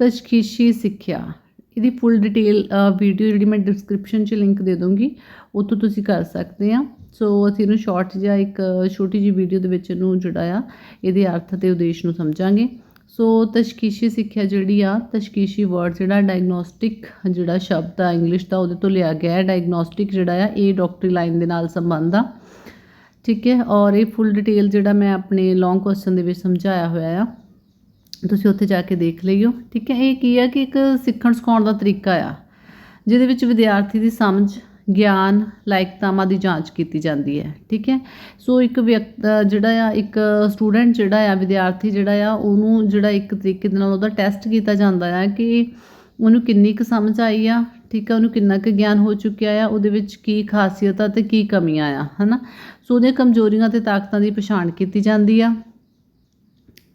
ਤਸ਼ਖੀਸ਼ੀ ਸਿੱਖਿਆ। ਇਹਦੀ ਫੁੱਲ detail video ਜਿਹੜੀ ਮੈਂ ਡਿਸਕ੍ਰਿਪਸ਼ਨ 'ਚ ਲਿੰਕ ਦੇ ਦੂੰਗੀ ਉੱਥੋਂ ਤੁਸੀਂ ਕਰ ਸਕਦੇ ਆ। ਸੋ ਅਸੀਂ ਇਹਨੂੰ ਸ਼ਾਰਟ ਜਿਹਾ ਇੱਕ ਛੋਟੀ ਜਿਹੀ ਵੀਡੀਓ ਦੇ ਵਿੱਚ ਇਹਨੂੰ ਜਿਹੜਾ ਆ ਇਹਦੇ ਅਰਥ ਤੇ ਉਦੇਸ਼ ਨੂੰ ਸਮਝਾਂਗੇ। ਸੋ ਤਸ਼ਖੀਸ਼ੀ ਸਿੱਖਿਆ ਜਿਹੜੀ ਆ, ਤਸ਼ਖੀਸ਼ੀ ਵਰਡ ਜਿਹੜਾ ਡਾਇਗਨੋਸਟਿਕ ਜਿਹੜਾ ਸ਼ਬਦ ਆ ਇੰਗਲਿਸ਼ ਦਾ, ਉਹਦੇ ਤੋਂ ਲਿਆ ਗਿਆ ਹੈ। ਡਾਇਗਨੋਸਟਿਕ ਜਿਹੜਾ ਆ, ਇਹ ਡਾਕਟਰੀ ਲਾਈਨ ਦੇ ਨਾਲ ਸੰਬੰਧ ਆ। ਠੀਕ ਹੈ? ਔਰ ਇਹ ਫੁੱਲ ਡਿਟੇਲ ਜਿਹੜਾ ਮੈਂ ਆਪਣੇ ਲੌਂਗ ਕੁਐਸਚਨ ਦੇ ਵਿੱਚ ਸਮਝਾਇਆ ਹੋਇਆ ਆ। ਤੁਸੀਂ ਉੱਥੇ ਜਾ ਕੇ ਦੇਖ ਲਈਓ। ਠੀਕ ਹੈ, ਇਹ ਕੀ ਹੈ ਕਿ ਇੱਕ ਸਿੱਖਣ ਸਿਖਾਉਣ ਦਾ ਤਰੀਕਾ ਆ, ਜਿਹਦੇ ਵਿੱਚ ਵਿਦਿਆਰਥੀ ਦੀ ਸਮਝ, ਗਿਆਨ, ਲਾਇਕਤਾਵਾਂ ਦੀ ਜਾਂਚ ਕੀਤੀ ਜਾਂਦੀ ਹੈ। ਠੀਕ ਹੈ, ਸੋ ਇੱਕ ਵਿਅਕਤ, ਜਿਹੜਾ ਆ, ਇੱਕ ਸਟੂਡੈਂਟ ਜਿਹੜਾ ਆ, ਵਿਦਿਆਰਥੀ ਜਿਹੜਾ ਆ, ਉਹਨੂੰ ਜਿਹੜਾ ਇੱਕ ਤਰੀਕੇ ਦੇ ਨਾਲ ਉਹਦਾ ਟੈਸਟ ਕੀਤਾ ਜਾਂਦਾ ਆ ਕਿ ਉਹਨੂੰ ਕਿੰਨੀ ਕੁ ਸਮਝ ਆਈ ਆ, ਠੀਕ ਆ ਉਹਨੂੰ ਕਿੰਨਾ ਕੁ ਗਿਆਨ ਹੋ ਚੁੱਕਿਆ ਆ, ਉਹਦੇ ਵਿੱਚ ਕੀ ਖਾਸੀਅਤ ਆ ਤੇ ਕੀ ਕਮੀਆਂ ਆ, ਹਨਾ। ਸੋ ਉਹਦੀਆਂ ਕਮਜ਼ੋਰੀਆਂ ਤੇ ਤਾਕਤਾਂ ਦੀ ਪਛਾਣ ਕੀਤੀ ਜਾਂਦੀ ਆ।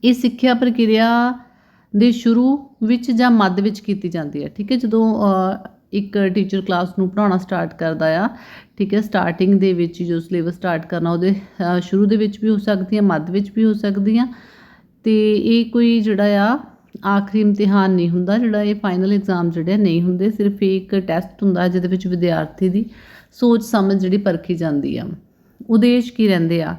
ਇਹ ਸਿੱਖਿਆ ਪ੍ਰਕਿਰਿਆ ਦੇ ਸ਼ੁਰੂ ਵਿੱਚ ਜਾਂ ਮੱਧ ਵਿੱਚ ਕੀਤੀ ਜਾਂਦੀ ਹੈ, ਠੀਕ ਹੈ? ਜਦੋਂ ਇੱਕ ਟੀਚਰ ਕਲਾਸ ਨੂੰ ਪੜਾਉਣਾ ਸਟਾਰਟ ਕਰਦਾ ਆ, ਠੀਕ ਹੈ? ਸਟਾਰਟਿੰਗ ਦੇ ਵਿੱਚ ਜੋ ਸਿਲੇਬਸ ਸਟਾਰਟ ਕਰਨਾ, ਉਹਦੇ ਸ਼ੁਰੂ ਦੇ ਵਿੱਚ ਵੀ ਹੋ ਸਕਦੀ ਹੈ, ਮੱਧ ਵਿੱਚ ਵੀ ਹੋ ਸਕਦੀ ਆ। ਤੇ ਇਹ ਕੋਈ ਜਿਹੜਾ ਆ, ਆਖਰੀ ਇਮਤਿਹਾਨ ਨਹੀਂ ਹੁੰਦਾ, ਜਿਹੜਾ ਇਹ ਫਾਈਨਲ ਐਗਜ਼ਾਮ ਜਿਹੜੇ ਆ, ਨਹੀਂ ਹੁੰਦੇ। ਸਿਰਫ ਇਹ ਇੱਕ ਟੈਸਟ ਹੁੰਦਾ ਜਿਹਦੇ ਵਿੱਚ ਵਿਦਿਆਰਥੀ ਦੀ ਸੋਚ ਸਮਝ ਜਿਹੜੀ ਪਰਖੀ ਜਾਂਦੀ ਆ। ਉਦੇਸ਼ ਕੀ ਰਹਿੰਦੇ ਆ?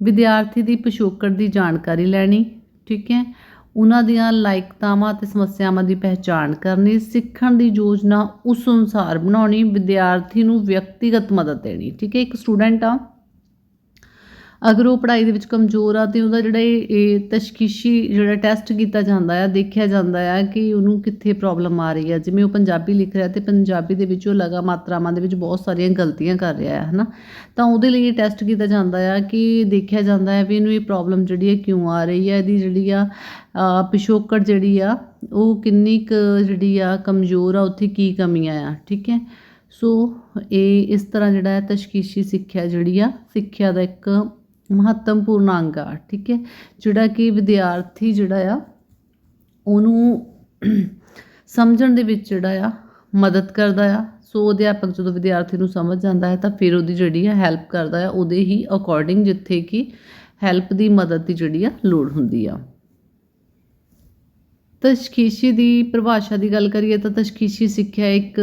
ਵਿਦਿਆਰਥੀ ਦੀ ਪਿਛੋਕੜ ਦੀ ਜਾਣਕਾਰੀ ਲੈਣੀ ਠੀਕ ਹੈ? ਉਹਨਾਂ ਦੀਆਂ ਲਾਇਕਤਾਵਾਂ ਅਤੇ ਸਮੱਸਿਆਵਾਂ ਦੀ ਪਹਿਚਾਣ ਕਰਨੀ, ਸਿੱਖਣ ਦੀ ਯੋਜਨਾ ਉਸ ਅਨੁਸਾਰ ਬਣਾਉਣੀ, ਵਿਦਿਆਰਥੀ ਨੂੰ ਵਿਅਕਤੀਗਤ ਮਦਦ ਦੇਣੀ। ਠੀਕ ਹੈ, ਇੱਕ ਸਟੂਡੈਂਟ ਆ। ਅਗਰ ਉਹ ਪੜ੍ਹਾਈ ਦੇ ਵਿੱਚ ਕਮਜ਼ੋਰ ਆ ਤੇ ਉਹਦਾ ਜਿਹੜਾ ਇਹ ਇਹ ਤਸ਼ਖੀਸ਼ੀ ਜਿਹੜਾ ਟੈਸਟ ਕੀਤਾ ਜਾਂਦਾ ਆ ਦੇਖਿਆ ਜਾਂਦਾ ਆ ਕਿ ਉਹਨੂੰ ਕਿੱਥੇ ਪ੍ਰੋਬਲਮ ਆ ਰਹੀ ਆ। ਜਿਵੇਂ ਉਹ ਪੰਜਾਬੀ ਲਿਖ ਰਿਹਾ ਤੇ ਪੰਜਾਬੀ ਦੇ ਵਿੱਚ ਉਹ ਲਗਾ ਮਾਤਰਾਵਾਂ ਦੇ ਵਿੱਚ ਬਹੁਤ ਸਾਰੀਆਂ ਗਲਤੀਆਂ ਕਰ ਰਿਹਾ ਹੈ ਹਨਾ? ਤਾਂ ਉਹਦੇ ਲਈ ਇਹ ਟੈਸਟ ਕੀਤਾ ਜਾਂਦਾ ਆ ਕਿ ਦੇਖਿਆ ਜਾਂਦਾ ਹੈ ਵੀ ਇਹਨੂੰ ਇਹ ਪ੍ਰੋਬਲਮ ਜਿਹੜੀ ਹੈ ਕਿਉਂ ਆ ਰਹੀ ਹੈ ਇਹਦੀ ਜਿਹੜੀ ਆ ਅ, ਪਿਛੋਕੜ ਜਿਹੜੀ ਆ ਉਹ ਕਿੰਨੀ ਕੁ ਜਿਹੜੀ ਆ ਕਮਜ਼ੋਰ ਆ ਉੱਥੇ ਕੀ ਕਮੀਆਂ ਆ ਠੀਕ ਹੈ? ਸੋ ਇਹ ਇਸ ਤਰ੍ਹਾਂ ਜਿਹੜਾ ਹੈ ਤਸ਼ਖੀਸ਼ੀ ਸਿੱਖਿਆ ਜਿਹੜੀ ਆ ਸਿੱਖਿਆ ਦਾ ਇੱਕ ਮਹੱਤਵਪੂਰਨ ਅੰਗ ਆ, ਠੀਕ ਹੈ? ਜਿਹੜਾ ਕਿ ਵਿਦਿਆਰਥੀ ਜਿਹੜਾ ਆ, ਉਹਨੂੰ ਸਮਝਣ ਦੇ ਵਿੱਚ ਜਿਹੜਾ ਆ, ਮਦਦ ਕਰਦਾ ਆ। ਸੋ ਅਧਿਆਪਕ ਜਦੋਂ ਵਿਦਿਆਰਥੀ ਨੂੰ ਸਮਝ ਜਾਂਦਾ ਹੈ, ਤਾਂ ਫਿਰ ਉਹਦੀ ਜਿਹੜੀ ਆ ਹੈਲਪ ਕਰਦਾ ਆ, ਉਹਦੇ ਹੀ ਅਕੋਰਡਿੰਗ ਜਿੱਥੇ ਕਿ ਹੈਲਪ ਦੀ ਮਦਦ ਦੀ ਜਿਹੜੀ ਆ ਲੋੜ ਹੁੰਦੀ ਆ। ਤਸ਼ਖੀਸ਼ੀ ਦੀ ਪਰਿਭਾਸ਼ਾ ਦੀ ਗੱਲ ਕਰੀਏ ਤਾਂ ਤਸ਼ਖੀਸ਼ੀ ਸਿੱਖਿਆ ਇੱਕ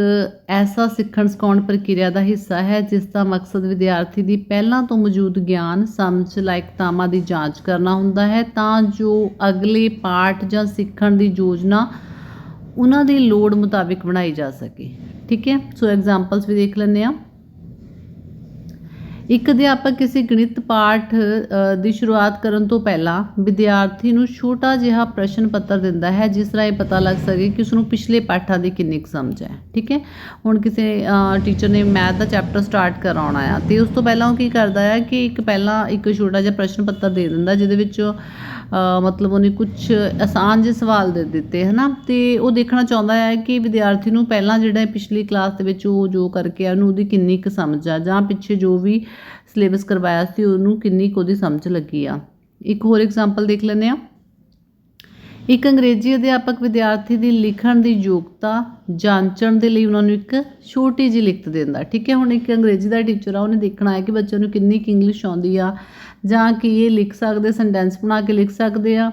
ਐਸਾ ਸਿੱਖਣ ਸਿਖਾਉਣ ਪ੍ਰਕਿਰਿਆ ਦਾ ਹਿੱਸਾ ਹੈ, ਜਿਸ ਦਾ ਮਕਸਦ ਵਿਦਿਆਰਥੀ ਦੀ ਪਹਿਲਾਂ ਤੋਂ ਮੌਜੂਦ ਗਿਆਨ, ਸਮਝ, ਲਾਇਕਤਾਵਾਂ ਦੀ ਜਾਂਚ ਕਰਨਾ ਹੁੰਦਾ ਹੈ। ਤਾਂ ਜੋ ਅਗਲੇ ਪਾਠ ਜਾਂ ਸਿੱਖਣ ਦੀ ਯੋਜਨਾ ਉਹਨਾਂ ਦੀ ਲੋੜ ਮੁਤਾਬਿਕ ਬਣਾਈ ਜਾ ਸਕੇ। ਠੀਕ ਹੈ? ਸੋ ਐਗਜ਼ਾਮਪਲਸ ਵੀ ਦੇਖ ਲੈਂਦੇ ਆ ਇੱਕ ਅਧਿਆਪਕ ਕਿਸੇ ਗਣਿਤ ਪਾਠ ਦੀ ਸ਼ੁਰੂਆਤ ਕਰਨ ਤੋਂ ਪਹਿਲਾਂ ਵਿਦਿਆਰਥੀ ਨੂੰ ਛੋਟਾ ਜਿਹਾ ਪ੍ਰਸ਼ਨ ਪੱਤਰ ਦਿੰਦਾ ਹੈ, ਜਿਸ ਰਾਹੀਂ ਪਤਾ ਲੱਗ ਸਕੇ ਕਿ ਉਸ ਨੂੰ ਪਿਛਲੇ ਪਾਠਾਂ ਦੀ ਕਿੰਨੀ ਕੁ ਸਮਝ ਹੈ। ਠੀਕ ਹੈ? ਹੁਣ ਕਿਸੇ ਟੀਚਰ ਨੇ ਮੈਥ ਦਾ ਚੈਪਟਰ ਸਟਾਰਟ ਕਰਾਉਣਾ ਆ, ਤੇ ਉਸ ਤੋਂ ਪਹਿਲਾਂ ਉਹ ਕੀ ਕਰਦਾ ਹੈ ਕਿ ਇੱਕ ਪਹਿਲਾਂ ਇੱਕ ਛੋਟਾ ਜਿਹਾ ਪ੍ਰਸ਼ਨ ਪੱਤਰ ਦੇ ਦਿੰਦਾ, ਜਿਹਦੇ ਵਿੱਚ ਮਤਲਬ ਉਹਨੇ ਕੁਝ ਆਸਾਨ ਜਿਹੇ ਸਵਾਲ ਦੇ ਦਿੱਤੇ ਹੈ ਨਾ ਅਤੇ ਉਹ ਦੇਖਣਾ ਚਾਹੁੰਦਾ ਹੈ ਕਿ ਵਿਦਿਆਰਥੀ ਨੂੰ ਪਹਿਲਾਂ ਜਿਹੜਾ ਪਿਛਲੀ ਕਲਾਸ ਦੇ ਵਿੱਚ ਉਹ ਜੋ ਕਰਕੇ ਆ, ਉਹਨੂੰ ਉਹਦੀ ਕਿੰਨੀ ਕੁ ਸਮਝ ਆ, ਜਾਂ ਪਿੱਛੇ ਜੋ ਵੀ ਸਿਲੇਬਸ ਕਰਵਾਇਆ ਸੀ, ਉਹਨੂੰ ਕਿੰਨੀ ਕੁ ਉਹਦੀ ਸਮਝ ਲੱਗੀ ਆ? ਇੱਕ ਹੋਰ ਐਗਜ਼ਾਮਪਲ ਦੇਖ ਲੈਂਦੇ ਆ ਇੱਕ ਅੰਗਰੇਜ਼ੀ ਅਧਿਆਪਕ ਵਿਦਿਆਰਥੀ ਦੀ ਲਿਖਣ ਦੀ ਯੋਗਤਾ ਜਾਂਚਣ ਦੇ ਲਈ ਉਹਨਾਂ ਨੂੰ ਇੱਕ ਛੋਟੀ ਜਿਹੀ ਲਿਖਤ ਦਿੰਦਾ। ਠੀਕ ਹੈ, ਹੁਣ ਇੱਕ ਅੰਗਰੇਜ਼ੀ ਦਾ ਟੀਚਰ ਆ, ਉਹਨੇ ਦੇਖਣਾ ਹੈ ਕਿ ਬੱਚੇ ਨੂੰ ਕਿੰਨੀ ਕੁ ਇੰਗਲਿਸ਼ ਆਉਂਦੀ ਆ, ਜਾਂ ਕਿ ਇਹ ਲਿਖ ਸਕਦੇ ਸੈਂਟੈਂਸ ਬਣਾ ਕੇ ਲਿਖ ਸਕਦੇ ਆ।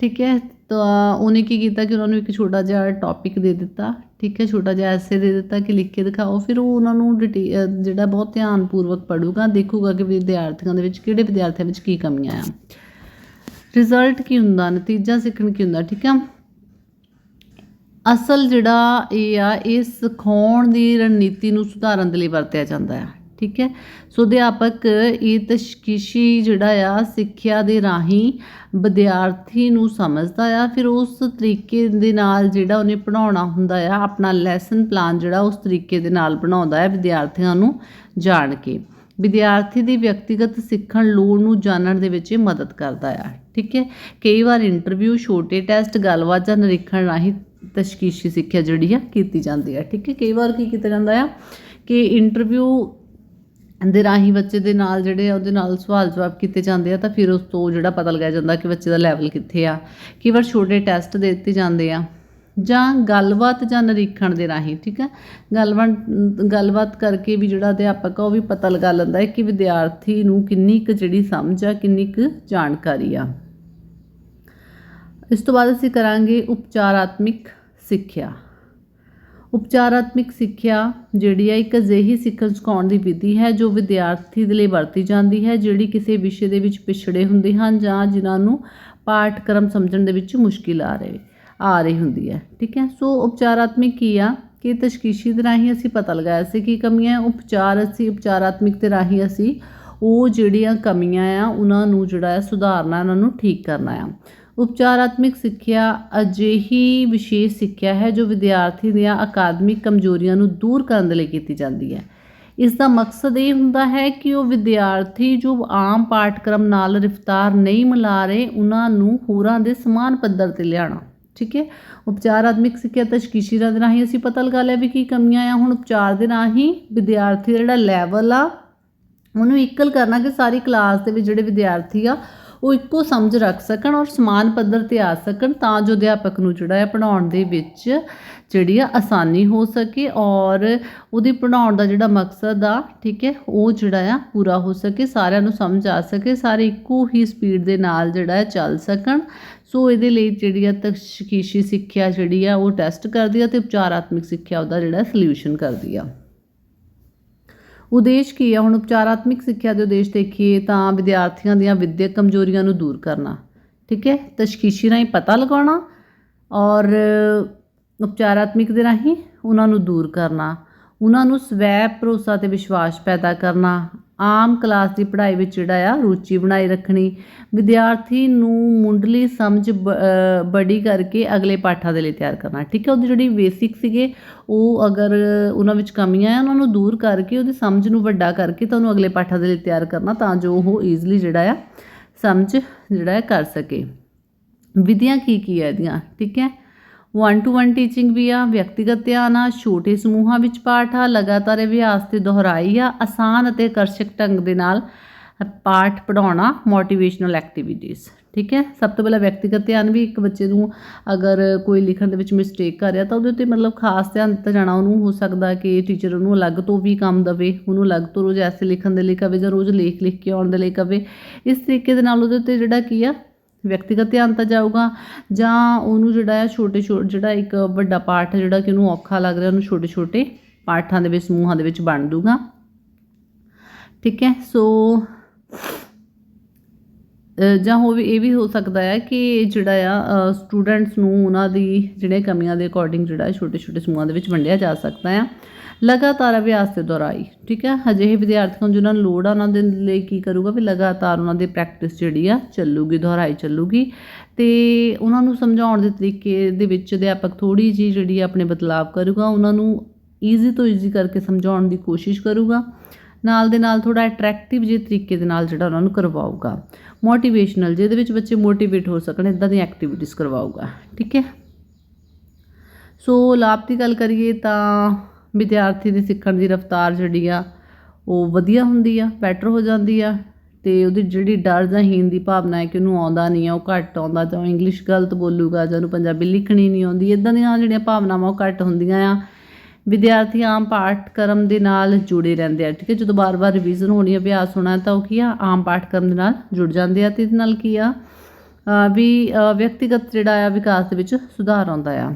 ਠੀਕ ਹੈ, ਤਾਂ ਉਹਨੇ ਕੀ ਕੀਤਾ ਕਿ ਉਹਨਾਂ ਨੂੰ ਇੱਕ ਛੋਟਾ ਜਿਹਾ ਟੌਪਿਕ ਦੇ ਦਿੱਤਾ। ਠੀਕ ਹੈ, ਛੋਟਾ ਜਿਹਾ ਐਸੇ ਦੇ ਦਿੱਤਾ ਕਿ ਲਿਖ ਕੇ ਦਿਖਾਓ। ਫਿਰ ਉਹ ਉਹਨਾਂ ਨੂੰ ਡਿਟੇ- ਜਿਹੜਾ ਬਹੁਤ ਧਿਆਨਪੂਰਵਕ ਪੜੂਗਾ ਦੇਖੂਗਾ ਕਿ ਵਿਦਿਆਰਥੀਆਂ ਦੇ ਵਿੱਚ ਕਿਹੜੇ ਵਿਦਿਆਰਥੀਆਂ ਵਿੱਚ ਕੀ ਕਮੀਆਂ ਆ। ਰਿਜ਼ਲਟ ਕੀ ਹੁੰਦਾ, ਨਤੀਜਾ ਸਿੱਖਣ ਕੀ ਹੁੰਦਾ, ਠੀਕ ਆ? ਅਸਲ ਜਿਹੜਾ ਇਹ ਆ, ਇਹ ਸਿਖਾਉਣ ਦੀ ਰਣਨੀਤੀ ਨੂੰ ਸੁਧਾਰਨ ਦੇ ਲਈ ਵਰਤਿਆ ਜਾਂਦਾ ਹੈ ਠੀਕ ਹੈ? ਸੋ ਅਧਿਆਪਕ ਇਹ ਤਸ਼ਕੀਸ਼ੀ ਜਿਹੜਾ ਆ, ਸਿੱਖਿਆ ਦੇ ਰਾਹੀਂ ਵਿਦਿਆਰਥੀ ਨੂੰ ਸਮਝਦਾ ਆ, ਫਿਰ ਉਸ ਤਰੀਕੇ ਦੇ ਨਾਲ ਜਿਹੜਾ ਉਹਨੇ ਪੜਾਉਣਾ ਹੁੰਦਾ ਆ, ਆਪਣਾ ਲੈਸਨ ਪਲਾਨ ਜਿਹੜਾ ਉਸ ਤਰੀਕੇ ਦੇ ਨਾਲ ਬਣਾਉਂਦਾ ਹੈ ਵਿਦਿਆਰਥੀਆਂ ਨੂੰ ਜਾਣ ਕੇ। ਵਿਦਿਆਰਥੀ ਦੀ ਵਿਅਕਤੀਗਤ ਸਿੱਖਣ ਲੋੜ ਨੂੰ ਜਾਣਨ ਦੇ ਵਿੱਚ ਇਹ ਮਦਦ ਕਰਦਾ ਆ। ਠੀਕ ਹੈ? ਕਈ ਵਾਰ ਇੰਟਰਵਿਊ ਛੋਟੇ ਟੈਸਟ ਗੱਲਬਾਤ ਜਾਂ ਨਿਰੀਖਣ ਰਾਹੀਂ ਤਸ਼ਖੀਸ਼ੀ ਸਿੱਖਿਆ ਜਿਹੜੀ ਆ ਕੀਤੀ ਜਾਂਦੀ ਆ, ਠੀਕ ਹੈ? ਕਈ ਵਾਰ ਕੀ ਕੀਤਾ ਜਾਂਦਾ ਆ ਕਿ ਇੰਟਰਵਿਊ ਦੇ ਰਾਹੀਂ ਬੱਚੇ ਦੇ ਨਾਲ ਜਿਹੜੇ ਆ, ਉਹਦੇ ਨਾਲ ਸਵਾਲ ਜਵਾਬ ਕੀਤੇ ਜਾਂਦੇ ਆ, ਤਾਂ ਫਿਰ ਉਸ ਤੋਂ ਜਿਹੜਾ ਪਤਾ ਲਗਾਇਆ ਜਾਂਦਾ ਕਿ ਬੱਚੇ ਦਾ ਲੈਵਲ ਕਿੱਥੇ ਆ। ਕਈ ਵਾਰ ਛੋਟੇ ਟੈਸਟ ਦੇ ਦਿੱਤੇ ਜਾਂਦੇ ਆ ਜਾਂ ਗੱਲਬਾਤ ਜਾਂ ਨਿਰੀਖਣ ਦੇ ਰਾਹੀਂ, ਠੀਕ ਹੈ? ਗੱਲਬਾਤ ਗੱਲਬਾਤ ਕਰਕੇ ਵੀ ਜਿਹੜਾ ਅਧਿਆਪਕ ਆ, ਉਹ ਵੀ ਪਤਾ ਲਗਾ ਲੈਂਦਾ ਹੈ ਕਿ ਵਿਦਿਆਰਥੀ ਨੂੰ ਕਿੰਨੀ ਕੁ ਜਿਹੜੀ ਸਮਝ ਆ, ਕਿੰਨੀ ਕੁ ਜਾਣਕਾਰੀ ਆ। ਇਸ ਤੋਂ ਬਾਅਦ ਅਸੀਂ ਕਰਾਂਗੇ ਉਪਚਾਰਾਤਮਿਕ ਸਿੱਖਿਆ। ਉਪਚਾਰਾਤਮਿਕ ਸਿੱਖਿਆ ਜਿਹੜੀ ਹੈ ਇੱਕ ਅਜਿਹੀ ਸਿੱਖਣ ਸਿਖਾਉਣ ਦੀ ਵਿਧੀ ਹੈ ਜੋ ਵਿਦਿਆਰਥੀ ਦੇ ਲਈ ਵਰਤੀ ਜਾਂਦੀ ਹੈ, ਜਿਹੜੀ ਕਿਸੇ ਵਿਸ਼ੇ ਦੇ ਵਿੱਚ ਪਿਛੜੇ ਹੁੰਦੇ ਹਨ ਜਾਂ ਜਿਨ੍ਹਾਂ ਨੂੰ ਪਾਠਕ੍ਰਮ ਸਮਝਣ ਦੇ ਵਿੱਚ ਮੁਸ਼ਕਿਲ ਆ ਰਹੀ। ਆ ਰਹੀ ਹੁੰਦੀ ਹੈ। ਠੀਕ ਹੈ? ਸੋ ਉਪਚਾਰਾਤਮਿਕ ਕੀ ਆ? ਕਿ ਤਸ਼ਖੀਸ਼ੀ ਦੇ ਰਾਹੀਂ ਅਸੀਂ ਪਤਾ ਲਗਾਇਆ ਸੀ ਕਿ ਕਮੀਆਂ ਉਪਚਾਰ ਅਸੀਂ ਉਪਚਾਰਾਤਮਿਕ ਦੇ ਰਾਹੀਂ ਅਸੀਂ ਉਹ ਜਿਹੜੀਆਂ ਕਮੀਆਂ ਆ, ਉਹਨਾਂ ਨੂੰ ਜਿਹੜਾ ਹੈ ਸੁਧਾਰਨਾ, ਉਹਨਾਂ ਨੂੰ ਠੀਕ ਕਰਨਾ ਆ। ਉਪਚਾਰਾਤਮਿਕ ਸਿੱਖਿਆ ਅਜਿਹੀ ਵਿਸ਼ੇਸ਼ ਸਿੱਖਿਆ ਹੈ ਜੋ ਵਿਦਿਆਰਥੀ ਦੀਆਂ ਅਕਾਦਮਿਕ ਕਮਜ਼ੋਰੀਆਂ ਨੂੰ ਦੂਰ ਕਰਨ ਦੇ ਲਈ ਕੀਤੀ ਜਾਂਦੀ ਹੈ। ਇਸ ਦਾ ਮਕਸਦ ਇਹ ਹੁੰਦਾ ਹੈ ਕਿ ਉਹ ਵਿਦਿਆਰਥੀ ਜੋ ਆਮ ਪਾਠਕ੍ਰਮ ਨਾਲ ਰਫਤਾਰ ਨਹੀਂ ਮਿਲਾ ਰਹੇ, ਉਹਨਾਂ ਨੂੰ ਹੋਰਾਂ ਦੇ ਸਮਾਨ ਪੱਧਰ ਤੇ ਲਿਆਉਣਾ। ਠੀਕ ਹੈ? ਉਪਚਾਰ ਆਦਮਿਕ ਸਿੱਖਿਆ ਤਸ਼ਖੀਸ਼ੀ ਦੇ ਰਾਹੀਂ ਅਸੀਂ ਪਤਾ ਲਗਾ ਲਿਆ ਵੀ ਕੀ ਕਮੀਆਂ ਆ। ਹੁਣ ਉਪਚਾਰ ਦੇ ਰਾਹੀਂ ਵਿਦਿਆਰਥੀ ਦਾ ਜਿਹੜਾ ਲੈਵਲ ਆ, ਉਹਨੂੰ ਇਕਲ ਕਰਨਾ ਕਿ ਸਾਰੀ ਕਲਾਸ ਦੇ ਵਿੱਚ ਜਿਹੜੇ ਵਿਦਿਆਰਥੀ ਆ, ਉਹ ਇੱਕੋ ਸਮਝ ਰੱਖ ਸਕਣ ਔਰ ਸਮਾਨ ਪੱਧਰ ਤੇ ਆ ਸਕਣ ਤਾਂ ਜੋ ਅਧਿਆਪਕ ਨੂੰ ਜਿਹੜਾ ਹੈ ਪੜਾਉਣ ਦੇ ਵਿੱਚ ਜਿਹੜੀ ਆ ਆਸਾਨੀ ਹੋ ਸਕੇ ਔਰ ਉਹਦੀ ਪੜਾਉਣ ਦਾ ਜਿਹੜਾ ਮਕਸਦ ਆ, ਠੀਕ ਹੈ, ਉਹ ਜਿਹੜਾ ਆ ਪੂਰਾ ਹੋ ਸਕੇ, ਸਾਰਿਆਂ ਨੂੰ ਸਮਝ ਆ ਸਕੇ, ਸਾਰੇ ਇੱਕੋ ਹੀ ਸਪੀਡ ਦੇ ਨਾਲ ਜਿਹੜਾ ਹੈ ਚੱਲ ਸਕਣ। ਸੋ ਇਹਦੇ ਲਈ ਜਿਹੜੀ ਆ ਤਸ਼ਖੀਸ਼ੀ ਸਿੱਖਿਆ ਜਿਹੜੀ ਆ, ਉਹ ਟੈਸਟ ਕਰਦੀ ਆ ਤੇ ਉਪਚਾਰਾਤਮਕ ਸਿੱਖਿਆ ਉਹਦਾ ਜਿਹੜਾ ਸੋਲੂਸ਼ਨ ਕਰਦੀ ਆ। ਉਦੇਸ਼ ਕੀ ਆ? ਹੁਣ ਉਪਚਾਰਾਤਮਕ ਸਿੱਖਿਆ ਦੇ ਉਦੇਸ਼ ਦੇਖੀਏ ਤਾਂ ਵਿਦਿਆਰਥੀਆਂ ਦੀਆਂ ਵਿਦਿਅਕ ਕਮਜ਼ੋਰੀਆਂ ਨੂੰ ਦੂਰ ਕਰਨਾ। ਠੀਕ ਹੈ? ਤਸ਼ਖੀਸ਼ੀ ਰਾਹੀਂ ਪਤਾ ਲਗਾਉਣਾ ਔਰ ਉਪਚਾਰਾਤਮਕ ਦੇ ਰਾਹੀਂ ਉਹਨਾਂ ਨੂੰ ਦੂਰ ਕਰਨਾ। ਉਹਨਾਂ ਨੂੰ ਸਵੈ ਭਰੋਸਾ ਤੇ ਵਿਸ਼ਵਾਸ ਪੈਦਾ ਕਰਨਾ। ਆਮ ਕਲਾਸ ਦੀ ਪੜ੍ਹਾਈ ਵਿੱਚ ਜਿਹੜਾ ਆ ਰੁਚੀ ਬਣਾਈ ਰੱਖਣੀ। ਵਿਦਿਆਰਥੀ ਨੂੰ ਮੁੰਡਲੀ ਸਮਝ ਬ- ਬੜੀ ਕਰਕੇ ਅਗਲੇ ਪਾਠਾਂ ਦੇ ਲਈ ਤਿਆਰ ਕਰਨਾ। ਠੀਕ ਹੈ, ਉਹਦੀ ਜਿਹੜੀ ਬੇਸਿਕ ਸੀਗੇ, ਉਹ ਅਗਰ ਉਹਨਾਂ ਵਿੱਚ ਕਮੀਆਂ ਆ, ਉਹਨਾਂ ਨੂੰ ਦੂਰ ਕਰਕੇ, ਉਹਦੀ ਸਮਝ ਨੂੰ ਵੱਡਾ ਕਰਕੇ ਤਾਂ ਉਹਨੂੰ ਅਗਲੇ ਪਾਠਾਂ ਦੇ ਲਈ ਤਿਆਰ ਕਰਨਾ ਤਾਂ ਜੋ ਉਹ ਈਜ਼ੀਲੀ ਜਿਹੜਾ ਆ ਸਮਝ ਜਿਹੜਾ ਹੈ ਕਰ ਸਕੇ। ਵਿਧੀਆਂ ਕੀ ਕੀ ਹੈ ਇਹਦੀਆਂ? ਠੀਕ ਹੈ ਵਨ ਟੂ ਵਨ ਟੀਚਿੰਗ ਵੀ ਆ, ਵਿਅਕਤੀਗਤ ਧਿਆਨ ਆ, ਛੋਟੇ ਸਮੂਹਾਂ ਵਿੱਚ ਪਾਠ ਆ, ਲਗਾਤਾਰ ਅਭਿਆਸ ਤੇ ਦੁਹਰਾਈ ਆ, ਆਸਾਨ ਅਤੇ ਆਕਰਸ਼ਕ ਢੰਗ ਦੇ ਨਾਲ ਪਾਠ ਪੜਾਉਣਾ ਮੋਟੀਵੇਸ਼ਨਲ ਐਕਟੀਵਿਟੀਜ਼ ਠੀਕ ਹੈ? ਸਭ ਤੋਂ ਪਹਿਲਾਂ ਵਿਅਕਤੀਗਤ ਧਿਆਨ ਵੀ ਇੱਕ ਬੱਚੇ ਨੂੰ ਅਗਰ ਕੋਈ ਲਿਖਣ ਦੇ ਵਿੱਚ ਮਿਸਟੇਕ ਕਰ ਰਿਹਾ ਤਾਂ ਉਹਦੇ ਉੱਤੇ ਮਤਲਬ ਖਾਸ ਧਿਆਨ ਦਿੱਤਾ ਜਾਣਾ, ਉਹਨੂੰ ਹੋ ਸਕਦਾ ਕਿ ਟੀਚਰ ਉਹਨੂੰ ਅਲੱਗ ਤੋਂ ਵੀ ਕੰਮ ਦਵੇ, ਉਹਨੂੰ ਅਲੱਗ ਤੋਂ ਰੋਜ਼ ਐਸੇ ਲਿਖਣ ਦੇ ਲਈ ਕਵੇ ਜਾਂ ਰੋਜ਼ ਲੇਖ ਲਿਖ ਕੇ ਆਉਣ ਦੇ ਲਈ ਕਵੇ। ਇਸ ਤਰੀਕੇ ਦੇ ਨਾਲ ਉਹਦੇ ਉੱਤੇ ਜਿਹੜਾ ਕੀ ਆ ਵਿਅਕਤੀਗਤ ਧਿਆਨ ਤਾਂ ਜਾਊਗਾ ਜਾਂ ਉਹਨੂੰ ਜਿਹੜਾ ਆ ਛੋਟੇ ਛੋਟੇ ਜਿਹੜਾ ਇੱਕ ਵੱਡਾ ਪਾਠ ਹੈ, ਜਿਹੜਾ ਕਿ ਉਹਨੂੰ ਔਖਾ ਲੱਗ ਰਿਹਾ, ਉਹਨੂੰ ਛੋਟੇ ਛੋਟੇ ਪਾਠਾਂ ਦੇ ਵਿੱਚ, ਸਮੂਹਾਂ ਦੇ ਵਿੱਚ ਵੰਡ ਦੂਗਾ ਠੀਕ ਹੈ, ਸੋ ਜਾਂ ਹੋ ਵੀ ਇਹ ਵੀ ਹੋ ਸਕਦਾ ਹੈ ਕਿ ਜਿਹੜਾ ਆ ਸਟੂਡੈਂਟਸ ਨੂੰ ਉਹਨਾਂ ਦੀ ਜਿਹੜੇ ਕਮੀਆਂ ਦੇ ਅਕੋਰਡਿੰਗ ਜਿਹੜਾ ਛੋਟੇ ਛੋਟੇ ਸਮੂਹਾਂ ਦੇ ਵਿੱਚ ਵੰਡਿਆ ਜਾ ਸਕਦਾ ਆ। ਲਗਾਤਾਰ ਅਭਿਆਸ ਤੇ ਦੁਹਰਾਈ, ਠੀਕ ਹੈ? ਅਜਿਹੇ ਵਿਦਿਆਰਥੀਆਂ ਨੂੰ ਜਿਨ੍ਹਾਂ ਨੂੰ ਲੋੜ ਆ ਉਹਨਾਂ ਦੇ ਲਈ ਕੀ ਕਰੂਗਾ ਵੀ ਲਗਾਤਾਰ ਉਹਨਾਂ ਦੀ ਪ੍ਰੈਕਟਿਸ ਜਿਹੜੀ ਆ ਚੱਲੂਗੀ, ਦੁਹਰਾਈ ਚੱਲੂਗੀ। ਤੇ ਉਹਨਾਂ ਨੂੰ ਸਮਝਾਉਣ ਦੇ ਤਰੀਕੇ ਦੇ ਵਿੱਚ ਅਧਿਆਪਕ ਥੋੜੀ ਜੀ ਜਿਹੜੀ ਆ ਆਪਣੇ ਬਦਲਾਵ ਕਰੂਗਾ, ਉਹਨਾਂ ਨੂੰ ਈਜ਼ੀ ਤੋਂ ਈਜ਼ੀ ਕਰਕੇ ਸਮਝਾਉਣ ਦੀ ਕੋਸ਼ਿਸ਼ ਕਰੂਗਾ। ਨਾਲ ਦੇ ਨਾਲ ਥੋੜਾ ਅਟਰੈਕਟਿਵ ਜਿਹੇ ਤਰੀਕੇ ਦੇ ਨਾਲ ਜਿਹੜਾ ਉਹਨਾਂ ਨੂੰ ਕਰਵਾਊਗਾ। ਮੋਟੀਵੇਸ਼ਨਲ ਜਿਹਦੇ ਵਿੱਚ ਬੱਚੇ ਮੋਟੀਵੇਟ ਹੋ ਸਕਣ ਇਦਾਂ ਦੀਆਂ ਐਕਟੀਵਿਟੀਜ਼ ਕਰਵਾਊਗਾ। ਠੀਕ ਹੈ? ਸੋ ਲਾਭ ਦੀ ਗੱਲ ਕਰੀਏ ਤਾਂ ਵਿਦਿਆਰਥੀ ਦੀ ਸਿੱਖਣ ਦੀ ਰਫ਼ਤਾਰ ਜਿਹੜੀ ਆ, ਉਹ ਵਧੀਆ ਹੁੰਦੀ ਆ ਬੈਟਰ ਹੋ ਜਾਂਦੀ ਆ ਤੇ ਉਹਦੀ ਜਿਹੜੀ ਡਰ ਜਾਂ ਹੀਨ ਦੀ ਭਾਵਨਾ ਹੈ ਕਿ ਉਹਨੂੰ ਆਉਂਦਾ ਨਹੀਂ ਆ, ਉਹ ਘੱਟ ਆਉਂਦਾ ਜਾਂ ਇੰਗਲਿਸ਼ ਗਲਤ ਬੋਲੂਗਾ ਜਾਂ ਉਹਨੂੰ ਪੰਜਾਬੀ ਲਿਖਣੀ ਨਹੀਂ ਆਉਂਦੀ ਇਦਾਂ ਦੀਆਂ ਜਿਹੜੀਆਂ ਭਾਵਨਾਵਾਂ ਉਹ ਘੱਟ ਹੁੰਦੀਆਂ ਆ। ਵਿਦਿਆਰਥੀ ਆਮ ਪਾਠਕ੍ਰਮ ਦੇ ਨਾਲ ਜੁੜੇ ਰਹਿੰਦੇ ਆ, ਠੀਕ ਹੈ? ਜਦੋਂ ਬਾਰ-ਬਾਰ ਰਿਵੀਜ਼ਨ ਹੋਣੀ ਅਭਿਆਸ ਹੋਣਾ, ਤਾਂ ਉਹ ਕੀ ਆ? ਆਮ ਪਾਠਕ੍ਰਮ ਦੇ ਨਾਲ ਜੁੜ ਜਾਂਦੇ ਆ ਤੇ ਇਹਦੇ ਨਾਲ ਕੀ ਆ? ਵੀ ਵਿਅਕਤੀਗਤ ਜਿਹੜਾ ਆ, ਵਿਕਾਸ ਦੇ ਵਿੱਚ ਸੁਧਾਰ ਆਉਂਦਾ ਆ।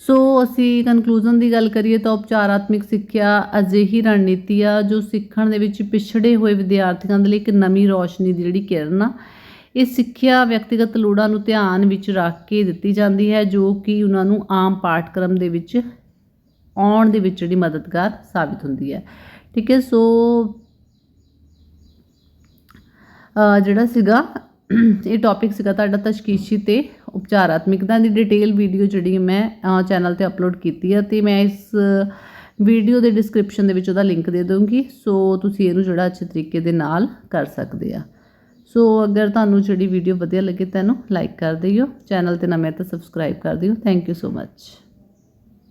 ਸੋ ਅਸੀਂ ਕਨਕਲੂਜਨ ਦੀ ਗੱਲ ਕਰੀਏ ਤਾਂ ਉਪਚਾਰਾਤਮਿਕ ਸਿੱਖਿਆ ਅਜਿਹੀ ਰਣਨੀਤੀ ਆ ਜੋ ਸਿੱਖਣ ਦੇ ਵਿੱਚ ਪਿਛੜੇ ਹੋਏ ਵਿਦਿਆਰਥੀਆਂ ਦੇ ਲਈ ਇੱਕ ਨਵੀਂ ਰੌਸ਼ਨੀ ਦੀ ਜਿਹੜੀ ਕਿਰਨ ਆ ਇਹ ਸਿੱਖਿਆ ਵਿਅਕਤੀਗਤ ਲੋੜਾਂ ਨੂੰ ਧਿਆਨ ਵਿੱਚ ਰੱਖ ਕੇ ਦਿੱਤੀ ਜਾਂਦੀ ਹੈ, ਜੋ ਕਿ ਉਹਨਾਂ ਨੂੰ ਆਮ ਪਾਠਕ੍ਰਮ ਦੇ ਵਿੱਚ ਆਉਣ ਦੇ ਵਿੱਚ ਜਿਹੜੀ ਮਦਦਗਾਰ ਸਾਬਿਤ ਹੁੰਦੀ ਹੈ। ਠੀਕ ਹੈ, ਸੋ ਜਿਹੜਾ ਸੀਗਾ, ਇਹ ਟੌਪਿਕ ਸੀਗਾ ਤੁਹਾਡਾ ਤਸ਼ਖੀਸ਼ੀ ਤੇ ਉਪਚਾਰਾਤਮਿਕਤਾ ਦੀ। ਡਿਟੇਲ ਵੀਡੀਓ ਜਿਹੜੀ ਮੈਂ ਚੈਨਲ ਤੇ ਅਪਲੋਡ ਕੀਤੀ ਹੈ ਤੇ ਮੈਂ ਇਸ ਵੀਡੀਓ ਦੇ ਡਿਸਕ੍ਰਿਪਸ਼ਨ ਦੇ ਵਿੱਚ ਉਹਦਾ ਲਿੰਕ ਦੇ ਦਊਂਗੀ। ਸੋ, ਤੁਸੀਂ ਇਹਨੂੰ ਜਿਹੜਾ ਅੱਛੇ ਤਰੀਕੇ ਦੇ ਨਾਲ ਕਰ ਸਕਦੇ ਆ। ਸੋ ਅਗਰ ਤੁਹਾਨੂੰ ਜਿਹੜੀ ਵੀਡੀਓ ਵਧੀਆ ਲੱਗੇ, ਤਾਂ ਇਹਨੂੰ ਲਾਈਕ ਕਰ ਦਿਓ। ਚੈਨਲ ਤੇ ਨਵੇਂ ਤਾਂ ਸਬਸਕ੍ਰਾਈਬ ਕਰ ਦਿਓ। Thank you so much